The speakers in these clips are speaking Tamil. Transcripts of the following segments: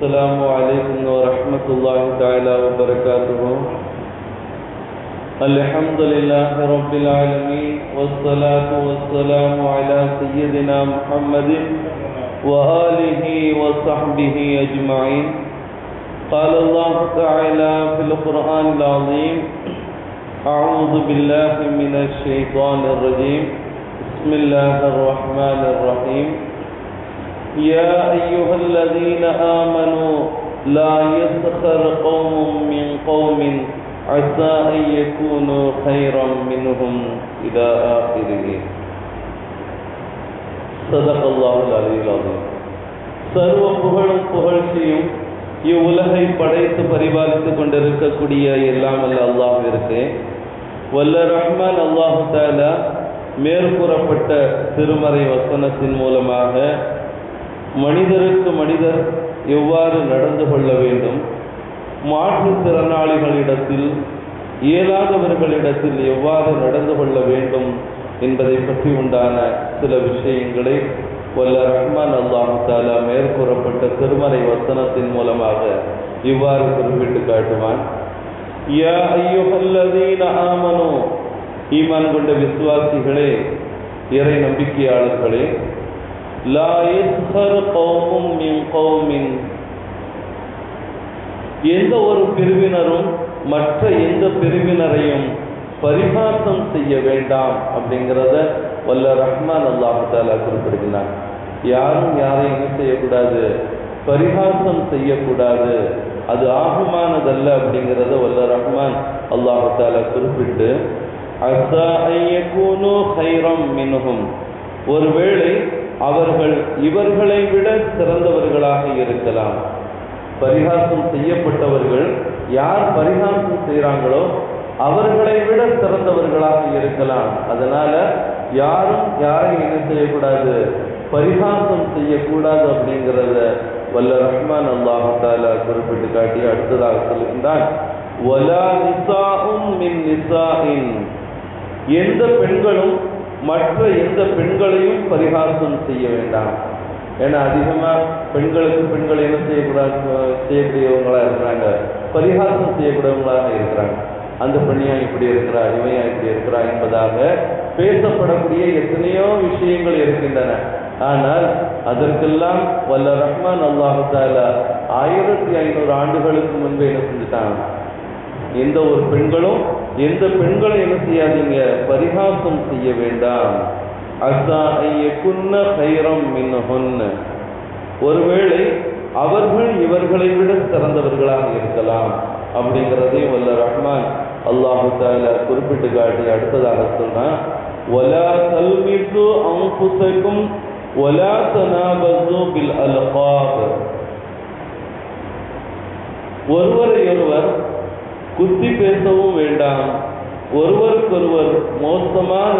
السلام عليكم ورحمة الله تعالى وبركاته. الحمد لله رب العالمين، والصلاة والسلام على سيدنا محمد وآله وصحبه أجمعين. قال الله تعالى في القرآن العظيم أعوذ بالله من الشيطان الرجيم. بسم الله الرحمن الرحيم. يا أيها الذين آمنوا لا يسخر قوم من قوم عسى أن يكونوا خيرا منهم إلى آخره صدق الله العلي العظيم சர்வ புகழும் புகழ்ச்சியும் இவ்வுலகை படைத்து பரிபாலித்துக் கொண்டிருக்கக்கூடிய எல்லாம் அல்ல அல்லாஹிற்கு வல்ல ரஹ்மான் அல்லாஹு தாலா மேற்கூறப்பட்ட திருமறை வசனத்தின் மூலமாக மனிதருக்கு மனிதர் எவ்வாறு நடந்து கொள்ள வேண்டும்? மாற்றுத்திறனாளிகளிடத்தில் இயலாதவர்களிடத்தில் எவ்வாறு நடந்து கொள்ள வேண்டும் என்பதை பற்றி உண்டான சில விஷயங்களை வல்ல ரஹ்மான் அல்லாஹு தாலா மேற்கூறப்பட்ட திருமறை வசனத்தின் மூலமாக இவ்வாறு குறிப்பிட்டு காட்டுவான். யா ஐயுஹல்லதீன ஆமனு ஈமான் கொண்ட விசுவாசிகளே இறை நம்பிக்கையாளர்களே லா யஸ்ஹர் கௌமும் மின் கௌமின் எந்த ஒரு பிரிவினரும் மற்ற எந்த பிரிவினரையும் பரிகாசம் செய்ய வேண்டாம் அப்படிங்கிறத வல்ல ரஹ்மான் அல்லாஹு தாலா குறிப்பிடுகிறார் யாரும் யாரையும் என்ன செய்யக்கூடாது? பரிகாசம் செய்யக்கூடாது. அது ஆகுமானதல்ல அப்படிங்கிறத வல்ல ரஹ்மான் அல்லாஹு குறிப்பிட்டு அசா ஹைரம் மினுகும் ஒருவேளை அவர்கள் இவர்களை விட சிறந்தவர்களாக இருக்கலாம். பரிகாசம் செய்யப்பட்டவர்கள் யார் பரிகாசம் செய்கிறாங்களோ அவர்களை விட சிறந்தவர்களாக இருக்கலாம். அதனால யாரும் யாரையும் என்ன செய்யக்கூடாது? பரிகாசம் செய்யக்கூடாது அப்படிங்கிறத வல்ல ரஹ்மான் அல்லாஹால குறிப்பிட்டு காட்டி அடுத்ததாக சொல்லுகின்றான் வலா மின் எந்த பெண்களும் மற்ற எந்த பெண்களையும் பரிகாசம் செய்ய வேண்டாம். ஏன்னா அதிகமாக பெண்களுக்கு பெண்கள் என்ன செய்யக்கூடாது செய்யக்கூடியவங்களா இருக்கிறாங்க? பரிகாசம் செய்யக்கூடியவங்களாக இருக்கிறாங்க. அந்த பெண்ணியா இப்படி இருக்கிறா இவையா இப்படி இருக்கிறா என்பதாக பேசப்படக்கூடிய எத்தனையோ விஷயங்கள் இருக்கின்றன. ஆனால் அதற்கெல்லாம் வல்ல ரஹ்மான் அல்லாஹால ஆயிரத்தி ஐநூறு ஆண்டுகளுக்கு முன்பே என்ன செஞ்சுட்டாங்க எந்த ஒரு பெண்களும் எந்த பெண்களும் என்ன செய்யாதீங்க பரிகாசம் செய்ய வேண்டாம். அசா ஐயக்குன்ன ஒருவேளை அவர்கள் இவர்களை விட சிறந்தவர்களாக இருக்கலாம். அப்படிங்கிறதையும் வல்ல ரஹ்மான் அல்லாஹு தால குறிப்பிட்டு காட்டி அடுத்ததாக சொன்னான். ஒலா தல்மிசு அங்குசைக்கும் ஒலா தனாபசு பில் அல்காப். ஒருவரை ஒருவர் குத்தி பேசவும் வேண்டாம். ஒருவருக்கொருவர் மோசமான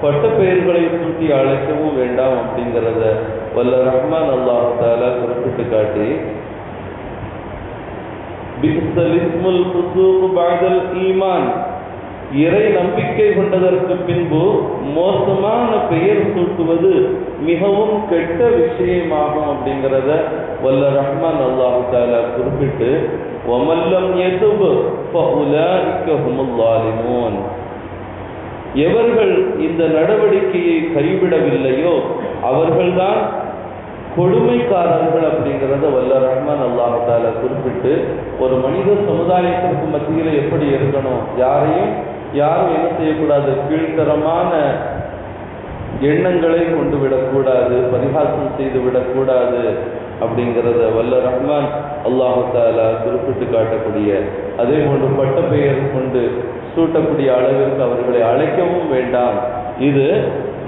பட்ட பெயர்களை சூட்டி அழைக்கவும் வேண்டாம் அப்படிங்கிறத வல்ல ரஹ்மான் அல்லாஹால குறிப்பிட்டு காட்டி ஈமான். இறை நம்பிக்கை கொண்டதற்கு பின்பு மோசமான பெயர் சூட்டுவது மிகவும் கெட்ட விஷயமாகும் அப்படிங்கிறத வல்ல ரஹ்மான் அல்லாஹால குறிப்பிட்டு ஒமல்லம் எதுபு ஹுமுல்லாலிமோன் எவர்கள் இந்த நடவடிக்கையை கைவிடவில்லையோ அவர்கள்தான் கொடுமைக்காரர்கள் அப்படிங்கிறத வல்ல ரஹ்மான் அல்லாஹால குறிப்பிட்டு ஒரு மனித சமுதாயத்திற்கு மத்தியில் எப்படி இருக்கணும்? யாரையும் யாரும் என்ன செய்யக்கூடாது? கீழ்த்தரமான எண்ணங்களை கொண்டு விடக்கூடாது பரிகாசம் செய்து விடக்கூடாது. அப்படிங்கிறத வல்ல ரஹ்மான் அல்லாஹு தாலா குறிப்பிட்டு காட்டக்கூடிய அதே போன்று பட்ட பெயர் கொண்டு சூட்டக்கூடிய அளவிற்கு அவர்களை அழைக்கவும் வேண்டாம். இது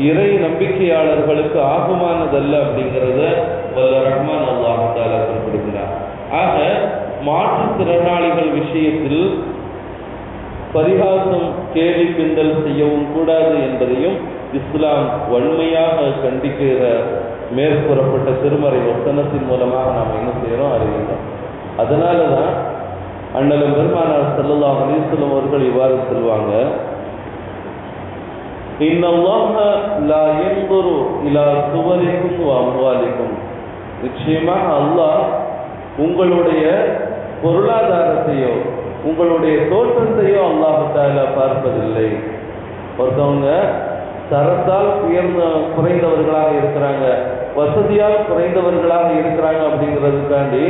இறை நம்பிக்கையாளர்களுக்கு ஆகுமானதல்ல அப்படிங்கிறத வல்ல ரஹ்மான் அல்லாஹு தாலா குறிப்பிடுகிறார். ஆக மாற்றுத்திறனாளிகள் விஷயத்தில் பரிகாசம் கேலி கிண்டல் செய்யவும் கூடாது என்பதையும் இஸ்லாம் வன்மையாக கண்டிக்கிற மேற்கூறப்பட்ட திருமறை ஒத்தனத்தின் மூலமாக நாம் என்ன செய்கிறோம் அறிகின்றோம். அதனால தான் அண்ணலும் பெருமானார் செல்லலாம் அலிஸ்லம் அவர்கள் இவ்வாறு சொல்வாங்க இன்னல்லாஹ சுவரிக்கும் அம்வாலிக்கும். நிச்சயமாக அல்லாஹ் உங்களுடைய பொருளாதாரத்தையோ உங்களுடைய தோற்றத்தையோ அல்லாஹால பார்ப்பதில்லை. ஒருத்தவங்க தரத்தால் உயர்ந்த குறைந்தவர்களாக இருக்கிறாங்க. வசதியால் குறைந்தவர்களாக இருக்கிறாங்க அப்படிங்கிறதுக்காண்டி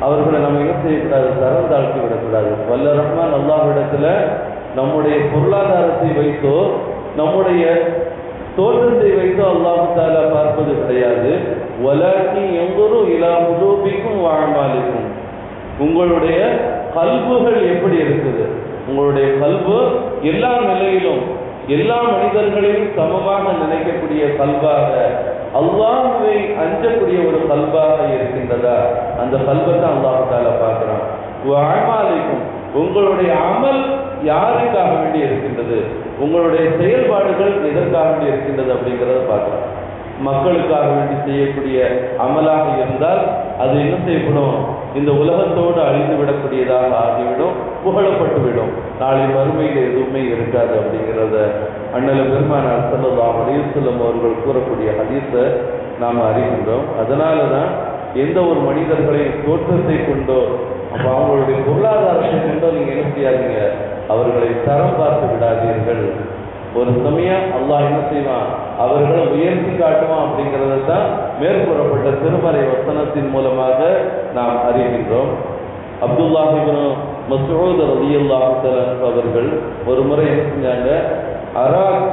அவர்களை நம்ம என்ன செய்யக்கூடாது? தரம் தாழ்த்தி விடக்கூடாது. வல்ல ரஹ்மான் அல்லாஹ்விடத்துல நம்முடைய பொருளாதாரத்தை வைத்தோ நம்முடைய தோற்றத்தை வைத்தோ அல்லாஹு தாலா பார்ப்பது கிடையாது. வலாக்கி எங்கரும் இலா முலூபிக்கும் வாழ்மாலிக்கும் உங்களுடைய கல்புகள் எப்படி இருக்குது? உங்களுடைய கல்வு எல்லா நிலையிலும் எல்லா மனிதர்களையும் சமமாக நினைக்கக்கூடிய கல்வாக அல்லாஹுவை அஞ்சக்கூடிய ஒரு கல்வாக இருக்கின்றதா? அந்த கல்வை தான் அல்லாஹு பார்க்கிறான். அமாலிக்கும். உங்களுடைய அமல் யாருக்காக வேண்டி இருக்கின்றது? உங்களுடைய செயல்பாடுகள் எதற்காக வேண்டி இருக்கின்றது அப்படிங்கிறத பார்க்கலாம் மக்களுக்காக வேண்டி செய்யக்கூடிய அமலாக இருந்தால் அது என்ன செய்யப்படும்? இந்த உலகத்தோடு அழிந்து விடக்கூடியதாக ஆகிவிடும். புகழப்பட்டுவிடும். நாளை மறுமையில் எதுவுமே இருக்காது அப்படிங்கிறத அண்ணல பெருமானார் செல்லலாம் அலிசல்லம் அவர்கள் கூறக்கூடிய ஹதீஸை நாம் அறிகின்றோம். அதனால தான் எந்த ஒரு மனிதர்களையும் தோற்றத்தை கொண்டோ அப்போ அவங்களுடைய பொருளாதாரத்தை கொண்டோ நீங்கள் என்ன செய்யாதீங்க. அவர்களை தரம் பார்த்து விடாதீர்கள். ஒரு சமயம் அல்லாஹ் என்ன செய்வான்? அவர்களை உயர்த்தி காட்டுவான் அப்படிங்கிறத தான் மேற்கூறப்பட்ட திருமறை வசனத்தின் மூலமாக நாம் அறிகின்றோம். அப்துல்லாஹிபனும் மசூத் ரதியுல்லாஹ் அவர்கள் ஒரு முறை என்ன செஞ்சாங்க? அராக்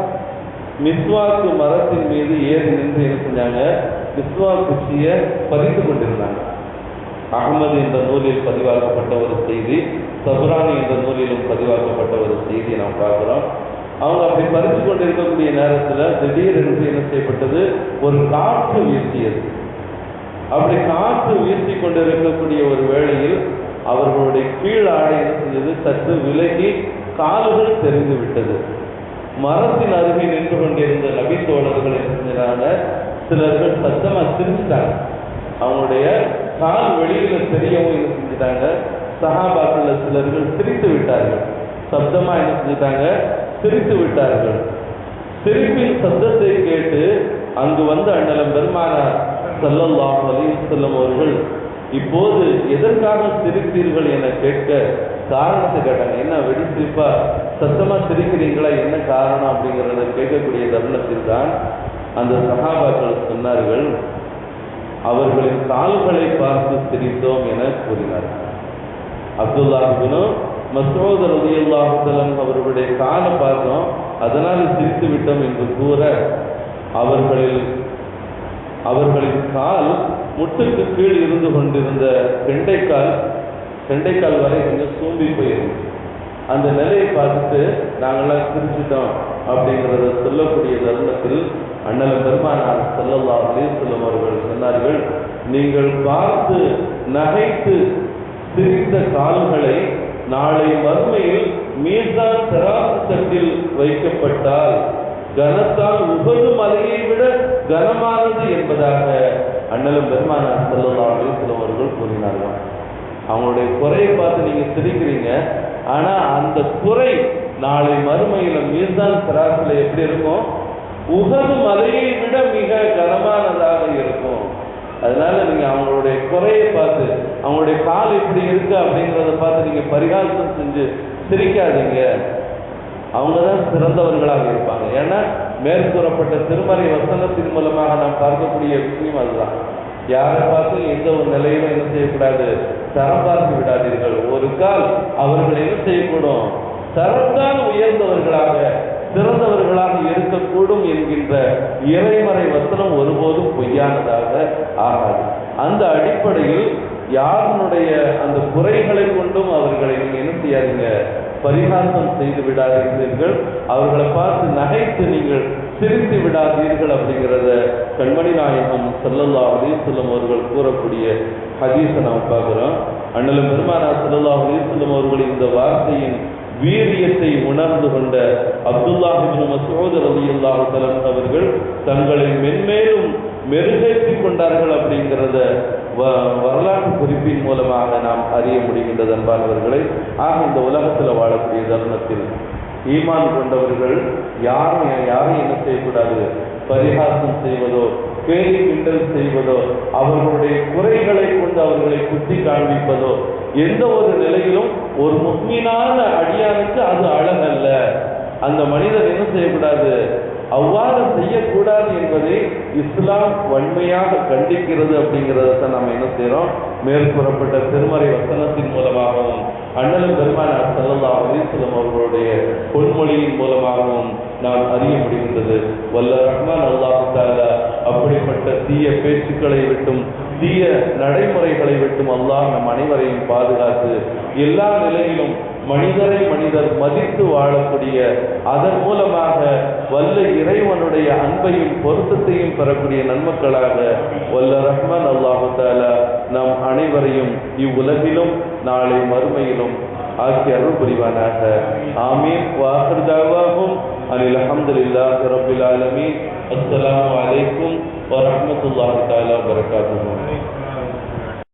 மிஸ்வாக்கு மரத்தின் மீது ஏறி நின்று என்ன செஞ்சாங்க? குச்சியை பதித்து கொண்டிருந்தாங்க. அகமது என்ற நூலில் பதிவாக்கப்பட்ட ஒரு செய்தி சபுரானி என்ற நூலிலும் பதிவாக்கப்பட்ட ஒரு செய்தியை நாம் பார்க்கிறோம். அவங்க அப்படி பறித்து கொண்டிருக்கக்கூடிய நேரத்தில் திடீரென்று என்ன செய்யப்பட்டது? ஒரு காற்று வீசியது. அப்படி காற்று வீசி கொண்டிருக்கக்கூடிய ஒரு வேளையில் அவர்களுடைய கீழ் ஆடை என்ன செஞ்சது? சற்று விலகி கால்கள் தெரிந்து விட்டது. மரத்தின் அருகே நின்று கொண்டிருந்த நபி தோழர்கள் என்ன சிலர்கள் சத்தமா சிரிச்சிட்டாங்க. அவங்களுடைய கால் வெளியில தெரியவும் என்ன செஞ்சுட்டாங்க? சிலர்கள் சிரித்து விட்டார்கள். சப்தமா என்ன செஞ்சுட்டாங்க? சிரித்து விட்டார்கள். சிரிப்பின் சத்தத்தை கேட்டு அங்கு வந்த அண்ணலம் பெருமானார் சல்லல்லாஹ் அலிசல்லம் அவர்கள் இப்போது எதற்காக சிரித்தீர்கள் என கேட்க காரணத்தை கேட்டாங்க. என்ன வெடி சிரிப்பா? சத்தமா சிரிக்கிறீங்களா? என்ன காரணம் அப்படிங்கிறத கேட்கக்கூடிய தருணத்தில் தான் அந்த சகாபாக்கள் சொன்னார்கள் அவர்களின் கால்களை பார்த்து சிரித்தோம் என கூறினார்கள். அப்துல்லாஹினும் மசோத ரதியுல்லாஹலம் அவர்களுடைய காலை பார்த்தோம். அதனால் சிரித்து விட்டோம் என்று கூற அவர்களில் அவர்களின் கால் முட்டுக்கு கீழ் இருந்து கொண்டிருந்த கெண்டைக்கால் கெண்டைக்கால் வரை கொஞ்சம் சூம்பி போயிருந்துச்சு அந்த நிலையை பார்த்துட்டு நாங்களாம் சிரிச்சிட்டோம் அப்படிங்கிறத சொல்லக்கூடிய தருணத்தில் அண்ணல் பெருமானார் செல்லல்லா அலிசல்லம் அவர்கள் சொன்னார்கள் நீங்கள் பார்த்து நகைத்து சிரித்த கால்களை நாளை மறுமையில் மீசான் தராசு தட்டில் வைக்கப்பட்டால் கனத்தால் உபது மலையை விட கனமானது என்பதாக அண்ணலும் பெருமானார் செல்லல்லா சிலவர்கள் கூறினார்கள். அவங்களுடைய குறையை பார்த்து நீங்க சிரிக்கிறீங்க. ஆனா அந்த குறை நாளை மறுமையில மீர்தான் சராசில எப்படி இருக்கும்? உகது மலையை விட மிக கனமானதாக இருக்கும். அதனால நீங்க அவங்களுடைய குறையை பார்த்து அவங்களுடைய கால் எப்படி இருக்கு அப்படிங்கிறத பார்த்து நீங்க பரிகாசம் செஞ்சு சிரிக்காதீங்க. அவங்க தான் சிறந்தவர்களாக இருப்பாங்க. ஏன்னா மேற்கூறப்பட்ட திருமறை வசனத்தின் மூலமாக நாம் பார்க்கக்கூடிய விஷயம் அதுதான். யாரை பார்த்து எந்த ஒரு நிலையிலும் என்ன செய்யக்கூடாது? தரம் பார்த்து விடாதீர்கள். ஒரு கால் அவர்கள் என்ன செய்யக்கூடும்? தரம்தான் உயர்ந்தவர்களாக சிறந்தவர்களாக இருக்கக்கூடும் என்கின்ற இறைமறை வசனம் ஒருபோதும் பொய்யானதாக ஆகாது. அந்த அடிப்படையில் யாருடைய அந்த குறைகளை கொண்டும் அவர்களை நீங்க என்ன செய்யாதீங்க? பரிகாசம் செய்து விடாதீர்கள். அவர்களை பார்த்து நகைத்து நீங்கள் சிரித்து விடாதீர்கள் அப்படிங்கிறத கண்மணி நாயகம் செல்லல்லா அலிசல்லம் அவர்கள் கூறக்கூடிய ஹதீஸை நாம் பார்க்குறோம். அண்ணலும் பெருமானா செல்லல்லா அலிசல்லம் அவர்கள் இந்த வார்த்தையின் வீரியத்தை உணர்ந்து கொண்ட அப்துல்லாஹிபின் மசூத் அலி அல்லாஹலம் அவர்கள் தங்களை மென்மேலும் மெருகேற்றி கொண்டார்கள் அப்படிங்கிறத வரலாற்று குறிப்பின் மூலமாக நாம் அறிய முடிகின்றது அன்பானவர்களை. ஆக இந்த உலகத்தில் வாழக்கூடிய தருணத்தில் ஈமான் கொண்டவர்கள் யாரும் யாரும் என்ன செய்யக்கூடாது? பரிகாசம் செய்வதோ கேலி கிண்டல் செய்வதோ அவர்களுடைய குறைகளை கொண்டு அவர்களை குத்தி காண்பிப்பதோ எந்த ஒரு நிலையிலும் ஒரு முக்மீனான அடியானுக்கு அது அழகல்ல. அந்த மனிதன் என்ன செய்யக்கூடாது? அவ்வாறு செய்யக்கூடாது என்பதை இஸ்லாம் வன்மையாக கண்டிக்கிறது அப்படிங்கிறத தான் நம்ம என்ன செய்றோம்? மேற்கூறப்பட்ட திருமறை வசனத்தின் மூலமாகவும் அண்ணலும் பெருமானார் செல்லல்லா அலிஸ்லம் அவர்களுடைய பொன்மொழியின் மூலமாகவும் நாம் அறிய முடிகின்றது. வல்ல ரஹ்மான் அல்லாஹால அப்படிப்பட்ட தீய பேச்சுக்களை விட்டும் தீய நடைமுறைகளை விட்டும் அல்லாஹ் நம் அனைவரையும் பாதுகாத்து எல்லா நிலையிலும் மனிதரை மனிதர் மதித்து வாழக்கூடிய அதன் மூலமாக வல்ல இறைவனுடைய அன்பையும் பொருத்தத்தையும் பெறக்கூடிய நன்மக்களாக வல்ல ரஹ்மான் அல்லாஹு தாலா நம் அனைவரையும் இவ்வுலகிலும் நாளை மறுமையிலும் ஆக்கி அருள் புரிவானாக. ஆமீன். வாஹர் அனில் அஹமதுல்லாஹி ரபில் ஆலமீன். அஸ்லாம் வலைக்கும் வரஹ்மத்துல்லாஹி தஆலா